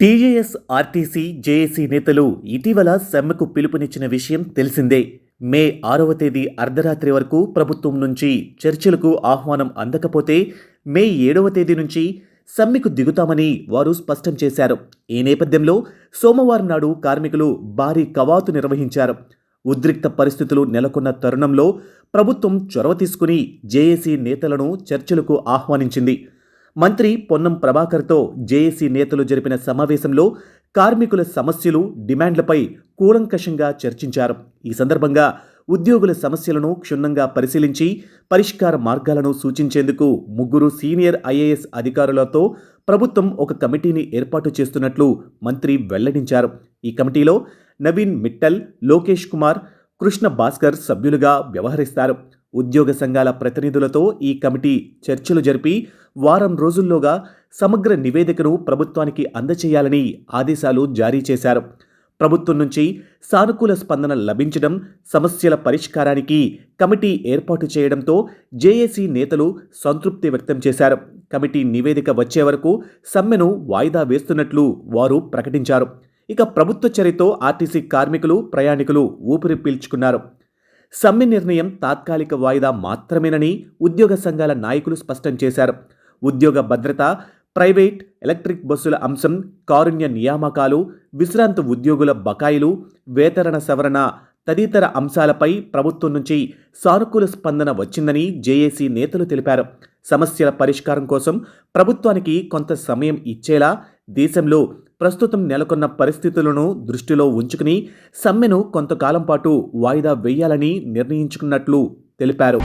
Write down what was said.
TJS RTC JAC నేతలు ఇటీవల సమ్మెకు పిలుపునిచ్చిన విషయం తెలిసిందే. మే ఆరవ తేదీ అర్ధరాత్రి వరకు ప్రభుత్వం నుంచి చర్చలకు ఆహ్వానం అందకపోతే మే ఏడవ తేదీ నుంచి సమ్మెకు దిగుతామని వారు స్పష్టం చేశారు. ఈ నేపథ్యంలో సోమవారం నాడు కార్మికులు భారీ కవాతు నిర్వహించారు. ఉద్రిక్త పరిస్థితులు నెలకొన్న తరుణంలో ప్రభుత్వం చొరవ తీసుకుని జేఏసీ నేతలను చర్చలకు ఆహ్వానించింది. మంత్రి పొన్నం ప్రభాకర్తో జేఏసీ నేతలు జరిపిన సమావేశంలో కార్మికుల సమస్యలు డిమాండ్లపై కూలంకషంగా చర్చించారు. ఈ సందర్భంగా ఉద్యోగుల సమస్యలను క్షుణ్ణంగా పరిశీలించి పరిష్కార మార్గాలను సూచించేందుకు ముగ్గురు సీనియర్ ఐఏఎస్ అధికారులతో ప్రభుత్వం ఒక కమిటీని ఏర్పాటు చేస్తున్నట్లు మంత్రి వెల్లడించారు. ఈ కమిటీలో నవీన్ మిట్టల్ లోకేష్ కుమార్ కృష్ణ భాస్కర్ సభ్యులుగా వ్యవహరిస్తారు. ఉద్యోగ సంఘాల ప్రతినిధులతో ఈ కమిటీ చర్చలు జరిపి వారం రోజుల్లోగా సమగ్ర నివేదికను ప్రభుత్వానికి అందచేయాలని ఆదేశాలు జారీ చేశారు. ప్రభుత్వం నుంచి సానుకూల స్పందన లభించడం సమస్యల పరిష్కారానికి కమిటీ ఏర్పాటు చేయడంతో జేఏసీ నేతలు సంతృప్తి వ్యక్తం చేశారు. కమిటీ నివేదిక వచ్చే వరకు సమ్మెను వాయిదా వేస్తున్నట్లు వారు ప్రకటించారు. ఇక ప్రభుత్వ చర్యతో ఆర్టీసీ కార్మికులు ప్రయాణికులు ఊపిరి పీల్చుకున్నారు. సమ్మె నిర్ణయం తాత్కాలిక వాయిదా మాత్రమేనని ఉద్యోగ సంఘాల నాయకులు స్పష్టం చేశారు. ఉద్యోగ భద్రత ప్రైవేట్ ఎలక్ట్రిక్ బస్సుల అంశం కారుణ్య నియామకాలు విశ్రాంత ఉద్యోగుల బకాయిలు వేతరణ సవరణ తదితర అంశాలపై ప్రభుత్వం నుంచి సానుకూల స్పందన వచ్చిందని జేఏసీ నేతలు తెలిపారు. సమస్యల పరిష్కారం కోసం ప్రభుత్వానికి కొంత సమయం ఇచ్చేలా దేశంలో ప్రస్తుతం నెలకొన్న పరిస్థితులను దృష్టిలో ఉంచుకుని సమ్మెను కొంతకాలం పాటు వాయిదా వేయాలని నిర్ణయించుకున్నట్లు తెలిపారు.